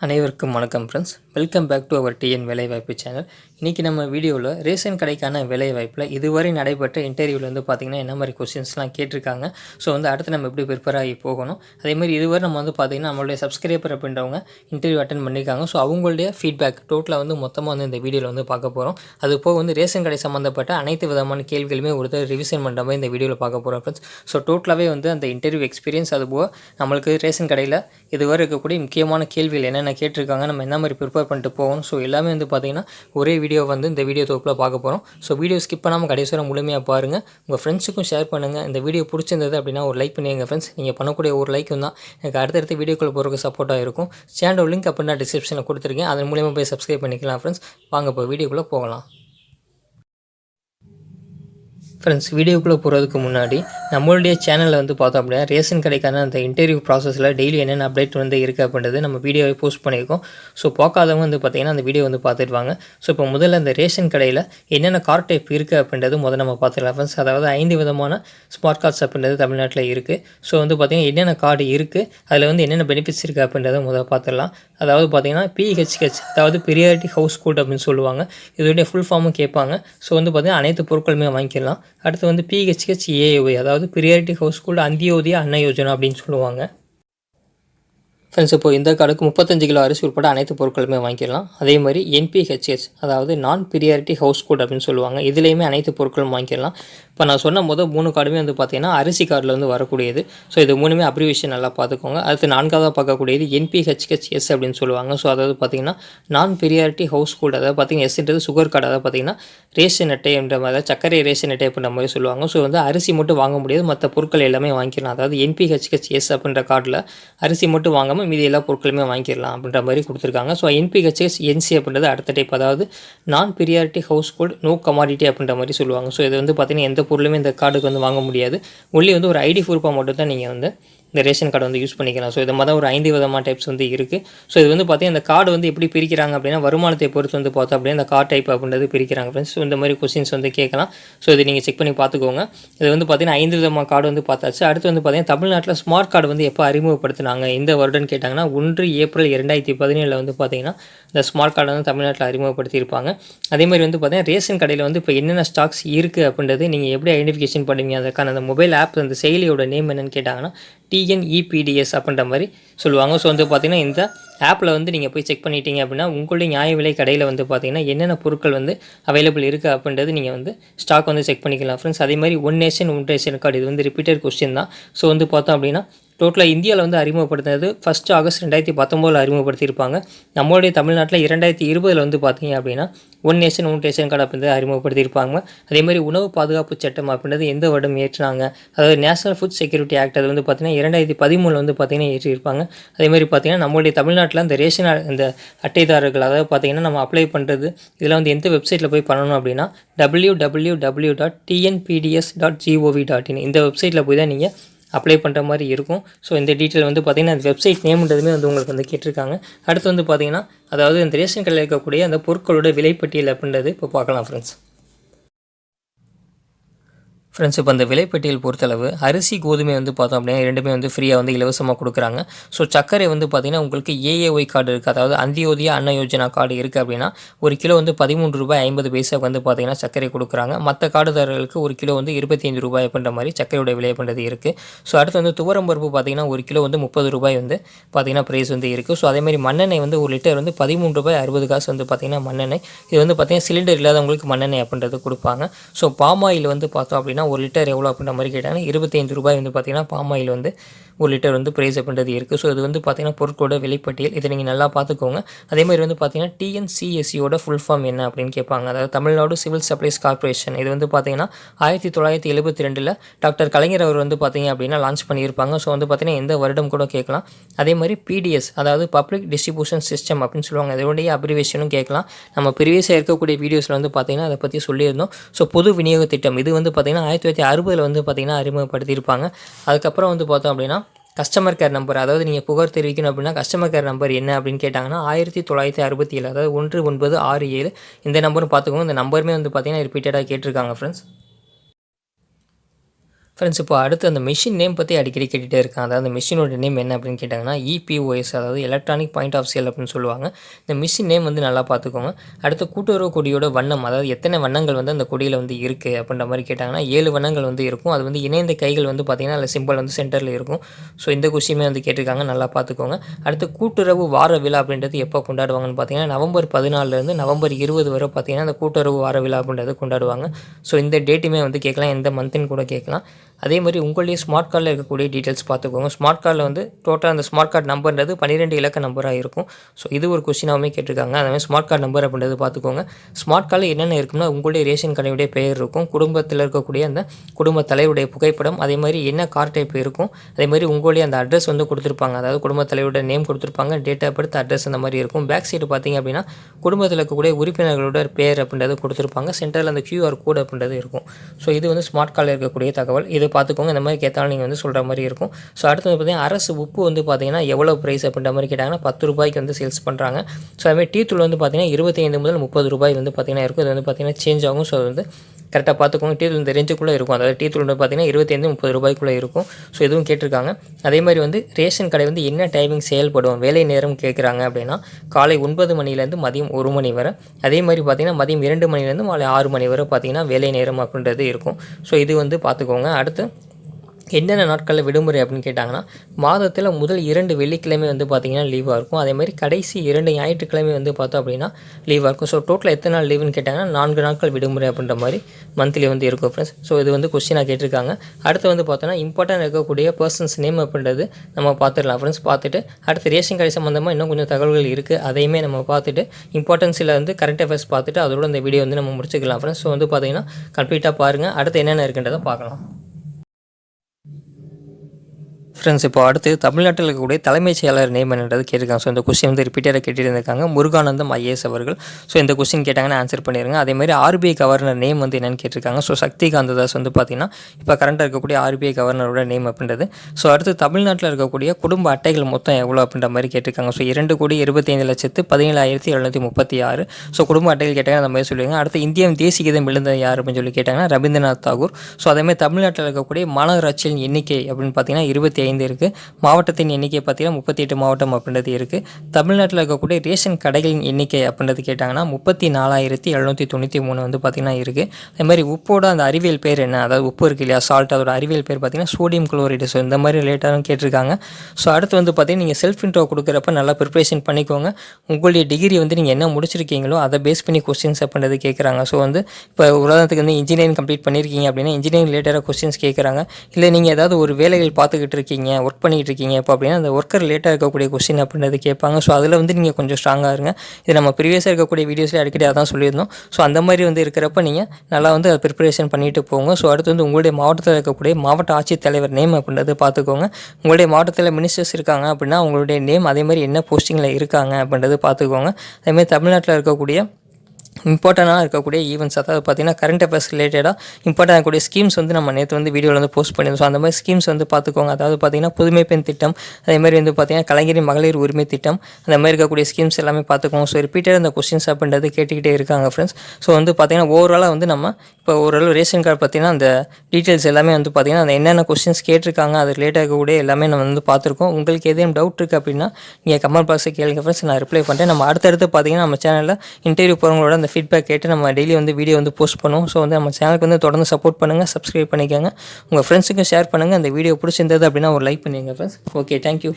அனைவருக்கும் வணக்கம் friends welcome back to our TN வேலைவாய்ப்பு சேனல் இன்றைக்கி நம்ம வீடியோவில் ரேஷன் கடைக்கான வேலைவாய்ப்பில் இதுவரை நடைபெற்ற இன்டர்வியூவில் வந்து பார்த்திங்கன்னா என்ன மாதிரி கொஸ்டின்ஸ்லாம் கேட்டிருக்காங்க. ஸோ வந்து அடுத்து நம்ம எப்படி ப்ரிப்பேர் ஆகி போகணும். அதேமாதிரி இதுவரை நம்ம வந்து பார்த்திங்கன்னா நம்மளுடைய சப்ஸ்கிரைபர் அப்படின்றவங்க இன்டர்வியூ அட்டன் பண்ணியிருக்காங்க ஸோ அவங்களுடைய ஃபீட்பேக் டோட்டலாக வந்து மொத்தமாக வந்து இந்த வீடியோவில் வந்து பார்க்க போகிறோம் அது போக வந்து ரேஷன் கடை சம்மந்தப்பட்ட அனைத்து விதமான கேள்விகளுமே ஒருத்தர் ரிவிஷன் பண்ணுற மாதிரி இந்த வீடியோவில் பார்க்க போகிறோம் ஃப்ரெண்ட்ஸ் ஸோ டோட்டலாகவே வந்து அந்த இன்டர்வியூ எக்ஸ்பீரியன்ஸ் அது போக நம்மளுக்கு ரேஷன் கடையில் இதுவரை இருக்கக்கூடிய முக்கியமான கேள்விகள் என்னென்ன கேட்டிருக்காங்க நம்ம என்ன மாதிரி ப்ரிப்பேர் பண்ணிட்டு போகணும். ஸோ எல்லாமே வந்து பார்த்திங்கன்னா ஒரே வீடியோ வந்து இந்த வீடியோ தொகுப்பில் பார்க்க போகிறோம் ஸோ வீடியோ ஸ்கிப் பண்ணாமல் கடைசியாக முழுமையாக பாருங்கள் உங்கள் ஃப்ரெண்ட்ஸுக்கும் ஷேர் பண்ணுங்கள் இந்த வீடியோ பிடிச்சிருந்தது அப்படின்னா ஒரு லைக் பண்ணி எங்கள் ஃப்ரெண்ட்ஸ் நீங்கள் பண்ணக்கூடிய ஒரு லைக்கும் தான். எனக்கு அடுத்தடுத்த வீடியோக்குள்ள போகிறதுக்கு சப்போர்ட்டாக இருக்கும். சேனல் லிங்க் அப்படின்னா டிஸ்கிரிப்ஷனில் கொடுத்துருக்கேன். அதன் மூலியமாக போய் சப்ஸ்கிரைப் பண்ணிக்கலாம் ஃப்ரெண்ட்ஸ் வாங்க இப்போ வீடியோக்குள்ளே போகலாம். ஃப்ரெண்ட்ஸ் வீடியோக்குள்ளே போகிறதுக்கு முன்னாடி நம்மளுடைய சேனலில் வந்து பார்த்தோம் அப்படின்னா ரேஷன் கடைக்கான அந்த இன்டர்வியூ ப்ராசஸில் டெய்லி என்னென்ன அப்டேட் வந்து இருக்குது அப்படின்றது நம்ம வீடியோவை போஸ்ட் பண்ணியிருக்கோம். ஸோ பார்க்காதவங்க வந்து பார்த்திங்கன்னா அந்த வீடியோ வந்து பார்த்துருவாங்க ஸோ இப்போ முதல்ல அந்த ரேஷன் கடையில் என்னென்ன கார்ட் டைப் இருக்குது அப்படின்றது முதல்ல நம்ம பார்த்துக்கலாம் ஃப்ரெண்ட்ஸ் அதாவது ஐந்து விதமான ஸ்மார்ட் கார்ட்ஸ் அப்படின்றது தமிழ்நாட்டில் இருக்குது ஸோ வந்து பார்த்திங்கன்னா என்னென்ன கார்டு இருக்குது அதில் வந்து என்னென்ன பெனிஃபிட்ஸ் இருக்குது அப்படின்றத முதல்ல பார்த்துடலாம். அதாவது பார்த்திங்கன்னா பிஹெச்ஹெச் அதாவது பிரியாரிட்டி ஹவுஸ் கோட் அப்படின்னு சொல்லுவாங்க. இதோடைய ஃபுல் ஃபார்மும் கேட்பாங்க. ஸோ வந்து பார்த்திங்கன்னா அனைத்து பொருட்களுமே வாங்கிக்கலாம். அடுத்து வந்து பிஹெச்ஹெச் ஏஒய் அதாவது பிரியாரிட்டி ஹவுஸ் கூட அந்தியோதய அன்ன யோஜனா அப்படின்னு சொல்லுவாங்க. ஃப்ரெண்ட்ஸ் இப்போ இந்த கார்டுக்கு முப்பத்தஞ்சு கிலோ அரிசி உட்பட அனைத்து பொருட்களுமே வாங்கிடலாம் அதே மாதிரி என்பிஹெச்எஸ் அதாவது நான் பிரியாரிட்டி ஹவுஸ் கோட் அப்படின்னு சொல்லுவாங்க. இதுலேயுமே அனைத்து பொருட்களும் வாங்கிடலாம் இப்போ நான் சொன்ன மொதல் மூணு கார்டுமே வந்து பார்த்தீங்கன்னா அரிசி கார்டில் வந்து வரக்கூடியது. ஸோ இது மூணுமே அப்ரிவேஷன் நல்லா பார்த்துக்கோங்க அடுத்து நான்காவதாக பார்க்கக்கூடியது என்பிஹெச்ஹெச்எஸ் அப்படின்னு சொல்லுவாங்க. ஸோ அதாவது பார்த்தீங்கன்னா நான் பிரியாரிட்டி ஹவுஸ் கோட் அதாவது பார்த்தீங்கன்னா எஸ்ன்றது சுகர் கார்டு அதாவது பார்த்தீங்கன்னா ரேஷன் அட்டை என்ற மாதிரி சர்க்கரை ரேஷன் அட்டை அப்படின்ற மாதிரி சொல்லுவாங்க. ஸோ வந்து அரிசி மட்டும் வாங்க முடியாது. மற்ற பொருட்கள் எல்லாமே வாங்கிடலாம் அதாவது என்பிஹெச்ஹெச்எஸ் அப்படின்ற கார்டில் அரிசி மட்டும் வாங்காமல் மீதி எல்லா பொருட்களுமே வாங்கிடலாம் அப்படின்ற மாதிரி கொடுத்துருக்காங்க. ஸோ என்பிஹெச்எஸ் என்சி அப்படின்றது அடுத்த டைப் அதாவது நான் priority household no commodity அப்படின்ற மாதிரி சொல்லுவாங்க. ஸோ இது வந்து பார்த்தீங்கன்னா எந்த பொருளுமே இந்த கார்டுக்கு வந்து வாங்க முடியாது. ஒன்லி வந்து ஒரு ஐடி ப்ரூஃபாக மட்டும் தான் நீங்கள் வந்து இந்த ரேஷன் கார்டு வந்து யூஸ் பண்ணிக்கலாம். ஸோ இது மாதிரி ஒரு ஐந்து விதமான டைப்ஸ் வந்து இருக்குது ஸோ இது வந்து பார்த்தீங்கன்னா இந்த கார்டு வந்து எப்படி பிரிக்கிறாங்க அப்படின்னா வருமானத்தை பொறுத்து வந்து பார்த்தோம் அப்படின்னா இந்த கார்டு டைப் அப்படின்றது பிரிக்கிறாங்க ஃப்ரெண்ட்ஸ் ஸோ இந்த மாதிரி கொஸ்டின்ஸ் வந்து கேட்கலாம். ஸோ இது நீங்கள் செக் பண்ணி பார்த்துக்கோங்க. இது வந்து பார்த்தீங்கன்னா ஐந்து விதமான கார்டு வந்து பார்த்தாச்சு. அடுத்து வந்து பார்த்தீங்கன்னா தமிழ்நாட்டில் ஸ்மார்ட் கார்டு வந்து எப்போ அறிமுகப்படுத்தினாங்க? இந்த வருடம்னு கேட்டாங்கன்னா ஒன்று ஏப்ரல் இரண்டாயிரத்தி பதினேழில் வந்து பார்த்தீங்கன்னா இந்த ஸ்மார்ட் கார்டை வந்து தமிழ்நாட்டில் அறிமுகப்படுத்தியிருப்பாங்க. அதே மாதிரி வந்து பார்த்தீங்கன்னா ரேஷன் கடையில் வந்து இப்போ என்னென்ன ஸ்டாக்ஸ் இருக்குது அப்படின்றது நீங்கள் எப்படி ஐடென்டிஃபிகேஷன் பண்ணுவீங்க? அதுக்கான அந்த மொபைல் ஆப் அந்த செயலியோட நேம் என்னென்னு கேட்டாங்கன்னா டிஎன்இபிடிஎஸ் அப்படின்ற மாதிரி சொல்லுவாங்க. ஸோ வந்து பார்த்திங்கன்னா இந்த ஆப்பில் வந்து நீங்கள் போய் செக் பண்ணிட்டீங்க அப்படின்னா உங்களுடைய நியாய விலை கடையில் வந்து பார்த்தீங்கன்னா என்னென்ன பொருட்கள் வந்து அவைலபிள் இருக்குது அப்படின்றது நீங்கள் வந்து ஸ்டாக் வந்து செக் பண்ணிக்கலாம். ஃப்ரெண்ட்ஸ் அதே மாதிரி one nation one ration card இது வந்து ரிப்பீட்டட் கொஸ்டின் தான். ஸோ வந்து பார்த்தோம் அப்படின்னா டோட்டலாக இந்தியாவில் வந்து அறிமுகப்படுத்தினது ஃபஸ்ட்டு ஆகஸ்ட் ரெண்டாயிரத்தி பத்தொம்போதில் அறிமுகப்படுத்தியிருப்பாங்க. நம்மளுடைய தமிழ்நாட்டில் இரண்டாயிரத்தி இருபதில் வந்து பார்த்தீங்க அப்படின்னா one nation one ration card அப்படின்றத அறிமுகப்படுத்தியிருப்பாங்க. அதே மாதிரி உணவு பாதுகாப்பு சட்டம் அப்படின்றது எந்த வருடம் ஏற்றினாங்க? அதாவது நேஷனல் ஃபுட் செக்யூரிட்டி ஆக்ட் அது வந்து பார்த்திங்கன்னா இரண்டாயிரத்தி பதிமூணில் வந்து பார்த்திங்கன்னா ஏற்றியிருப்பாங்க. அதே மாதிரி பார்த்திங்கன்னா நம்மளுடைய தமிழ்நாட்டில் அந்த ரேஷன் இந்த அட்டைதாரர்கள் அதாவது பார்த்திங்கன்னா நம்ம அப்ளை பண்ணுறது இதில் வந்து எந்த வெப்சைட்டில் போய் பண்ணணும் அப்படின்னா W W W dot TNPDS dot GOV dot in இந்த வெப்சைட்டில் போய் தான் நீங்கள் அப்ளை பண்ணுற மாதிரி இருக்கும். ஸோ இந்த டீட்டெயில் வந்து பார்த்திங்கன்னா அந்த வெப்சைட் நேம்ன்றதுமே வந்து உங்களுக்கு வந்து கேட்டிருக்காங்க. அடுத்து வந்து பார்த்திங்கன்னா அதாவது இந்த ரேஷன் கடையில் இருக்கக்கூடிய அந்த பொருட்களோட விலைப்பட்டியல் அப்படின்றது இப்போ பார்க்கலாம் ஃப்ரெண்ட்ஸ் ஃப்ரெண்ட்ஸ் இப்போ அந்த விலைப்பட்டியல் பொறுத்தளவு அரிசி கோதுமை வந்து பார்த்தோம் அப்படின்னா ரெண்டுமே வந்து ஃப்ரீயாக வந்து இலவசமாக கொடுக்குறாங்க. ஸோ சர்க்கரை வந்து பார்த்திங்கன்னா உங்களுக்கு ஏஏஒய் கார்டு இருக்குது அதாவது அந்தியோதய அன்ன யோஜனா கார்டு இருக்குது அப்படின்னா ஒரு கிலோ வந்து பதிமூன்று ரூபாய் ஐம்பது பைசாவுக்கு வந்து பார்த்திங்கன்னா சர்க்கரை கொடுக்குறாங்க. மற்ற கார்டுதாரர்களுக்கு ஒரு கிலோ வந்து இருபத்தி ஐந்து ரூபாய் அப்படின்ற மாதிரி சர்க்கரையோட விலை பண்ணுறது இருக்குது ஸோ அடுத்து வந்து துவரம் பருப்பு பார்த்திங்கன்னா ஒரு கிலோ வந்து முப்பது ரூபாய் வந்து பார்த்திங்கன்னா ப்ரைஸ் வந்து இருக்குது ஸோ அதேமாதிரி மண்ணெண்ணெய் வந்து ஒரு லிட்டர் வந்து பதிமூன்று ரூபாய் அறுபது காசு வந்து பார்த்திங்கன்னா மண்ணெண்ணெய். இது வந்து பார்த்திங்கன்னா சிலிண்டர் இல்லாதவங்களுக்கு மண்ணெண்ணெய் அப்படின்றது கொடுப்பாங்க. ஸோ பாமாயில் வந்து பார்த்தோம் அப்படின்னா ஒரு லிட்டர் எவ்வளோ அப்படின்ற மாதிரி கேட்டாங்கன்னா இருபத்தைந்து ரூபாய் வந்து பார்த்திங்கன்னா பாம் ஆயில் வந்து ஒரு லிட்டர் வந்து ப்ரைஸ் அப்படின்றது இருக்குது ஸோ இது வந்து பார்த்திங்கன்னா பொருட்களோட விலைப்பட்டியல். இதை நீங்கள் நல்லா பார்த்துக்கோங்க அதே மாதிரி வந்து பார்த்திங்கன்னா டிஎன்சிஎஸ்சியோட ஃபுல் ஃபார்ம் என்ன அப்படின்னு கேட்பாங்க அதாவது தமிழ்நாடு சிவில் சப்ளைஸ் கார்ப்பரேஷன் இது வந்து பார்த்திங்கன்னா ஆயிரத்தி தொள்ளாயிரத்தி எழுபத்தி ரெண்டில் டாக்டர் கலைஞர் அவர் வந்து பார்த்திங்க அப்படின்னா லான்ச் பண்ணியிருப்பாங்க. ஸோ வந்து பார்த்திங்கன்னா எந்த வருடம் கூட கேட்கலாம். அதே மாதிரி பிடிஎஸ் அதாவது பப்ளிக் டிஸ்ட்ரிபியூஷன் சிஸ்டம் அப்படின்னு சொல்லுவாங்க. இதனுடைய அப்ரிவேஷனும் கேட்கலாம். நம்ம ப்ரீவியஸாக இருக்கக்கூடிய வீடியோஸில் வந்து பார்த்திங்கன்னா அதை பற்றி சொல்லியிருந்தோம். ஸோ பொது விநியோக திட்டம். இது வந்து பார்த்திங்கன்னா ஆயிரத்தி தொள்ளாயிரத்தி அறுபதில் வந்து பார்த்திங்கன்னா அறிமுகப்படுத்தியிருப்பாங்க. அதுக்கப்புறம் வந்து பார்த்தோம் அப்படின்னா கஸ்டமர் கேர் நம்பர் அதாவது நீங்கள் புகார் தெரிவிக்கணும் அப்படின்னா கஸ்டமர் கேர் நம்பர் என்ன அப்படின்னு கேட்டாங்கன்னா ஆயிரத்தி தொள்ளாயிரத்தி அறுபத்தி ஏழு அதாவது ஒன்று ஒன்பது ஆறு ஏழு. இந்த நம்பரும் பார்த்துக்கோங்க. இந்த நம்பருமே வந்து பார்த்திங்கன்னா ரிப்பீட்டடாக கேட்டிருக்காங்க ஃப்ரெண்ட்ஸ் ஃப்ரெண்ட்ஸ் இப்போ அடுத்து அந்த மிஷின் நேம் பற்றி அடிக்கடி கேட்டுகிட்டே இருக்கேன் அதாவது அந்த மிஷினோட நேம் என்ன அப்படின்னு கேட்டாங்கன்னா இபிஓஎஸ் அதாவது எலக்ட்ரானிக் பாயிண்ட் ஆஃப் சேல் அப்படின்னு சொல்லுவாங்க. இந்த மிஷின் நேம் வந்து நல்லா பார்த்துக்கோங்க. அடுத்து கூட்டுறவு கொடியோட வண்ணம் அதாவது எத்தனை வண்ணங்கள் வந்து அந்த கொடியில் வந்து இருக்குது அப்படின்ற மாதிரி கேட்டாங்கன்னா ஏழு வண்ணங்கள் வந்து இருக்கும். அது வந்து இணைந்த கைகள் வந்து பார்த்திங்கன்னா அதில் சிம்பிள் வந்து சென்டரில் இருக்கும். ஸோ இந்த கொஷியுமே வந்து கேட்டிருக்காங்க. நல்லா பார்த்துக்கோங்க. அடுத்து கூட்டுறவு வார விழா அப்படின்றது எப்போ கொண்டாடுவாங்கன்னு பார்த்தீங்கன்னா நவம்பர் பதினாலிருந்து நவம்பர் இருபது வரை பார்த்தீங்கன்னா அந்த கூட்டுறவு வார விழா அப்படின்றது கொண்டாடுவாங்க. ஸோ இந்த டேட்டுமே வந்து கேட்கலாம். எந்த மந்த்துன்னு கூட கேட்கலாம். அதே மாதிரி உங்களுடைய ஸ்மார்ட் கார்டில் இருக்கக்கூடிய டீட்டெயில்ஸ் பார்த்துக்கோங்க. ஸ்மார்ட் கார்டில் வந்து டோட்டல் அந்த ஸ்மார்ட் கார்டு நம்பர்ன்றது பன்னிரெண்டு இலக்க நம்பராக இருக்கும். ஸோ இது ஒரு கொஸ்டினாகவுமே கேட்டிருக்காங்க. அதே மாதிரி ஸ்மார்ட் கார்டு நம்பர் அப்படின்றது பார்த்துக்கோங்க. ஸ்மார்ட் கார்டில் என்னென்ன இருக்கும்னா உங்களுடைய ரேஷன் கடையுடைய பெயர் இருக்கும். குடும்பத்தில் இருக்கக்கூடிய அந்த குடும்ப தலைவருடைய புகைப்படம் அதே மாதிரி என்ன கார் டைப் இருக்கும். அதே மாதிரி உங்களுடைய அந்த அட்ரஸ் வந்து கொடுத்துருப்பாங்க. அதாவது குடும்ப தலைவருடைய நேம் கொடுத்துருப்பாங்க டேட் ஆஃப் பர்த் அட்ரஸ் அந்த மாதிரி இருக்கும். பேக் சைடு பார்த்தீங்க அப்படின்னா குடும்பத்தில் இருக்கக்கூடிய உறுப்பினர்களோட பேர் அப்படின்றது கொடுத்துருப்பாங்க. சென்டரில் அந்த கியூஆர் கோட் அப்படின்றது இருக்கும். ஸோ இது வந்து ஸ்மார்ட் கார்டில் இருக்கக்கூடிய தகவல். இது பார்த்துக்கோங்க. இந்த மாதிரி கேட்டாலும் நீங்கள் வந்து சொல்கிற மாதிரி இருக்கும். ஸோ அடுத்து வந்து பார்த்தீங்கன்னா அரசு உப்பு வந்து பார்த்தீங்கன்னா எவ்வளோ ப்ரைஸ் அப்படின்ற மாதிரி கேட்டாங்கன்னா பத்து ரூபாய்க்கு வந்து சேல்ஸ் பண்ணுறாங்க ஸோ அதுமாதிரி டீ தூள் வந்து பார்த்தீங்கன்னா இருபத்தைந்து முதல் முப்பது ரூபாய் வந்து பார்த்தீங்கன்னா இருக்கும். இது வந்து பார்த்தீங்கன்னா சேஞ்ச் ஆகும். ஸோ அது வந்து கரெக்டாக பார்த்துக்கோங்க. டீ தூள் இந்த ரேஞ்சுக்குள்ளே இருக்கும். அதாவது டீ தூள் வந்து பார்த்தீங்கன்னா இருபத்தைந்து முப்பது ரூபாய்க்குள்ளே இருக்கும். ஸோ இதுவும் கேட்டிருக்காங்க. அதே மாதிரி வந்து ரேஷன் கடை வந்து என்ன டைமிங் செயல்படும்? வேலை நேரம் கேட்குறாங்க அப்படின்னா காலை ஒன்பது மணிலேருந்து மதியம் ஒரு மணி வரை. அதே மாதிரி பார்த்தீங்கன்னா மதியம் இரண்டு மணிலேருந்து மாலை ஆறு மணி வரை பார்த்தீங்கன்னா வேலை நேரம் அப்படின்றது இருக்கும். ஸோ இது வந்து பார்த்துக்கோங்க. அடுத்து என்னென்ன நாட்களில் விடுமுறை? அப்படின்னு கேட்டாங்கன்னா மாதத்தில் முதல் இரண்டு வெள்ளிக்கிழமை வந்து பார்த்திங்கன்னா லீவாக இருக்கும். அதே மாதிரி கடைசி இரண்டு ஞாயிற்றுக்கிழமை வந்து பார்த்தோம் அப்படின்னா லீவாக இருக்கும். ஸோ டோட்டலாக எத்தனை நாள் லீவுன்னு கேட்டாங்கன்னா நான்கு நாட்கள் விடுமுறை அப்படின்ற மாதிரி மந்த்லி வந்து இருக்கும் ஃப்ரெண்ட்ஸ் ஸோ இது வந்து கொஸ்டினாக கேட்டிருக்காங்க. அடுத்து வந்து பார்த்தோன்னா இம்பார்ட்டன்ட் இருக்கக்கூடிய பர்சன்ஸ் நேம் அப்படின்றது நம்ம பார்த்துடலாம் ஃப்ரெண்ட்ஸ் பார்த்துட்டு அடுத்து ரேஷன் கடை சம்மந்தமாக இன்னும் கொஞ்சம் தகவல்கள் இருக்குது அதையுமே நம்ம பார்த்துட்டு இம்பார்ட்டன்ஸில் வந்து கரண்ட் அஃபேர்ஸ் பார்த்துட்டு அதோட இந்த வீடியோ வந்து நம்ம முடிச்சுக்கலாம் ஃப்ரெண்ட்ஸ் ஸோ வந்து பார்த்திங்கன்னா கம்ப்ளீட்டாக பாருங்கள் அடுத்து என்னென்ன இருக்குன்றதை பார்க்கலாம். ஃப்ரெண்ட்ஸ் இப்போ அடுத்து தமிழ்நாட்டில் இருக்கக்கூடிய தலைமைச் செயலாளர் நேம் என்னன்றது கேட்டிருக்காங்க. ஸோ இந்த கொஸ்டின் வந்து ரிப்பீட்டடாக கேட்டுட்டு இருந்திருக்காங்க முருகானந்தம் ஐஏஎஸ் அவர்கள். ஸோ இந்த கொஸ்டின் கேட்டாங்கன்னா ஆன்சர் பண்ணிடுங்க அதே மாதிரி ஆர்பிஐ கவர்னர் நேம் வந்து என்னென்னு கேட்டிருக்காங்க. ஸோ சக்திகாந்த தாஸ் வந்து பார்த்தீங்கன்னா இப்போ கரண்ட்டாக இருக்கக்கூடிய ஆர்பிஐ கவர்னரோட நேம் அப்படின்றது. ஸோ அடுத்து தமிழ்நாட்டில் இருக்கக்கூடிய குடும்ப அட்டைகள் மொத்தம் எவ்வளோ அப்படின்ற மாதிரி கேட்டிருக்காங்க. ஸோ இரண்டு கோடி இருபத்தைந்து லட்சத்து பதினேழாயிரத்தி எழுநூற்றி முப்பத்தி ஆறு ஸோ குடும்ப அட்டைகள் கேட்டாங்கன்னா அந்த மாதிரி சொல்லுவாங்க அடுத்து இந்திய தேசிய கீதம் எழுந்தது யார் அப்படின்னு சொல்லி கேட்டாங்கன்னா ரவீந்திரநாத் தாகூர். ஸோ அதேமாதிரி தமிழ்நாட்டில் இருக்கக்கூடிய மாநகராட்சியின் எண்ணிக்கை அப்படின்னு பார்த்தீங்கன்னா இருபத்தி ஐந்து இருக்குது மாவட்டத்தின் எண்ணிக்கை பார்த்தீங்கன்னா முப்பத்தி எட்டு மாவட்டம் அப்படின்றது இருக்குது தமிழ்நாட்டில் இருக்கக்கூடிய ரேஷன் கடைகளின் எண்ணிக்கை அப்படின்றது கேட்டாங்கன்னா முப்பத்தி நாலாயிரத்தி எழுநூற்றி தொண்ணூற்றி மூணு வந்து பார்த்திங்கன்னா இருக்குது அதே மாதிரி உப்போட அந்த அறிவியல் பேர் என்ன? அதாவது உப்பு இருக்கு இல்லையா? சால்ட் அதோட அறிவியல் பேர் பார்த்தீங்கன்னா சோடியம் குளோரைடு ஸோ இந்த மாதிரி ரிலேட்டாகவும் கேட்டிருக்காங்க. ஸோ அடுத்து வந்து பார்த்தீங்கன்னா நீங்கள் செல்ஃப் இன்ட்ரோ கொடுக்குறப்ப நல்லா ப்ரிப்ரேஷன் பண்ணிக்கோங்க. உங்களுடைய டிகிரி வந்து நீங்கள் என்ன முடிச்சிருக்கீங்களோ அதை பேஸ் பண்ணி கொஸ்டின்ஸ் அப்படின்றது கேட்குறாங்க ஸோ வந்து இப்போ உதாரணத்துக்கு வந்து இன்ஜினியரிங் கம்ப்ளீட் பண்ணியிருக்கீங்க அப்படின்னா இன்ஜினியரிங் ரிலேட்டடாக கொஸ்டின்ஸ் கேட்குறாங்க இல்லை நீங்கள் ஏதாவது ஒரு வேலைகள் பார்த்துக்கிட்டு இருக்கீங்க ஒர்க் பண்ணிகிட்டு இருக்கீங்க இப்போ அப்படின்னா அந்த ஒர்க்கர் ரிலேட்டாக இருக்கக்கூடிய கொஸ்டின் அப்படின்றது கேட்பாங்க. ஸோ அதில் வந்து நீங்கள் கொஞ்சம் ஸ்ட்ராங்காக இருங்க. இது நம்ம ப்ரீவியஸாக இருக்கக்கூடிய வீடியோஸில் அடிக்கடி அதான் சொல்லியிருந்தோம். ஸோ அந்த மாதிரி வந்து இருக்கிறப்ப நீங்கள் நல்லா வந்து அதை ப்ரிப்பரேஷன் பண்ணிட்டு போங்க. ஸோ அடுத்து வந்து உங்களுடைய மாவட்டத்தில் இருக்கக்கூடிய மாவட்ட ஆட்சித்தலைவர் நேம் அப்படின்றது பார்த்துக்கோங்க. உங்களுடைய மாவட்டத்தில் மினிஸ்டர்ஸ் இருக்காங்க அப்படின்னா அவங்களுடைய நேம் அதே மாதிரி என்ன போஸ்டிங்கில் இருக்காங்க அப்படின்றது பார்த்துக்கோங்க. அதேமாதிரி தமிழ்நாட்டில் இருக்கக்கூடிய இம்பார்ட்டண்ட்டாக இருக்கக்கூடிய ஈவெண்ட்ஸ் அதாவது பார்த்தீங்கன்னா கரண்ட் அஃபேர்ஸ் ரிலேட்டடாக இம்பார்ட்டன் இருக்கக்கூடிய ஸ்கீம்ஸ் வந்து நம்ம நேற்று வந்து வீடியோவில் வந்து போஸ்ட் பண்ணியிருந்தோம். ஸோ அந்த மாதிரி ஸ்கீம்ஸ் வந்து பார்த்துக்கோங்க. அதாவது பார்த்தீங்கன்னா புதுமை பெண் திட்டம் அதே மாதிரி வந்து பார்த்தீங்கன்னா கலைஞரின் மகளிர் உரிமை திட்டம் அந்த மாதிரி இருக்கக்கூடிய ஸ்கீம்ஸ் எல்லாமே பார்த்துக்கோங்க. ஸோ ரிப்பீட்டட் அந்த கொஸ்டின்ஸ் அப்படின்றது கேட்டுக்கிட்டே இருக்காங்க ஃப்ரெண்ட்ஸ் ஸோ வந்து பார்த்திங்கன்னா ஓவராலாக வந்து நம்ம இப்போ ஓரளவு ரேஷன் கார்டு பார்த்தீங்கன்னா அந்த டீட்டெயில்ஸ் எல்லாமே வந்து பார்த்திங்கன்னா அந்த என்னென்ன கொஸ்டின்ஸ் கேட்டிருக்காங்க அது ரிலேட்டாக இருக்கக்கூடிய எல்லாமே நம்ம வந்து பார்த்துருக்கோம். உங்களுக்கு ஏதேனும் டவுட் இருக்குது அப்படின்னா நீங்கள் கமெண்ட் பாக்ஸை கேளுங்க ஃப்ரெண்ட்ஸ் நான் ரிப்ளை பண்ணுறேன் நம்ம அடுத்தடுத்து பார்த்தீங்கன்னா நம்ம சேனலில் இன்டர்வியூ போகிறவங்களோட அந்த ஃபீட்பேக் கேட்டு நம்ம டெய்லி வந்து வீடியோ வந்து போஸ்ட் பண்ணுவோம். ஸோ வந்து நம்ம சேனலுக்கு வந்து தொடர்ந்து சப்போர்ட் பண்ணுங்கள் சப்ஸ்கிரைப் பண்ணிக்கோங்க. உங்கள் ஃப்ரெண்ட்ஸுக்கும் ஷேர் பண்ணுங்கள் அந்த வீடியோ பிடிச்சிருந்தது அப்படின்னா ஒரு லைக் பண்ணிடுங்க ஃப்ரெண்ட்ஸ் ஓகே தேங்க்யூ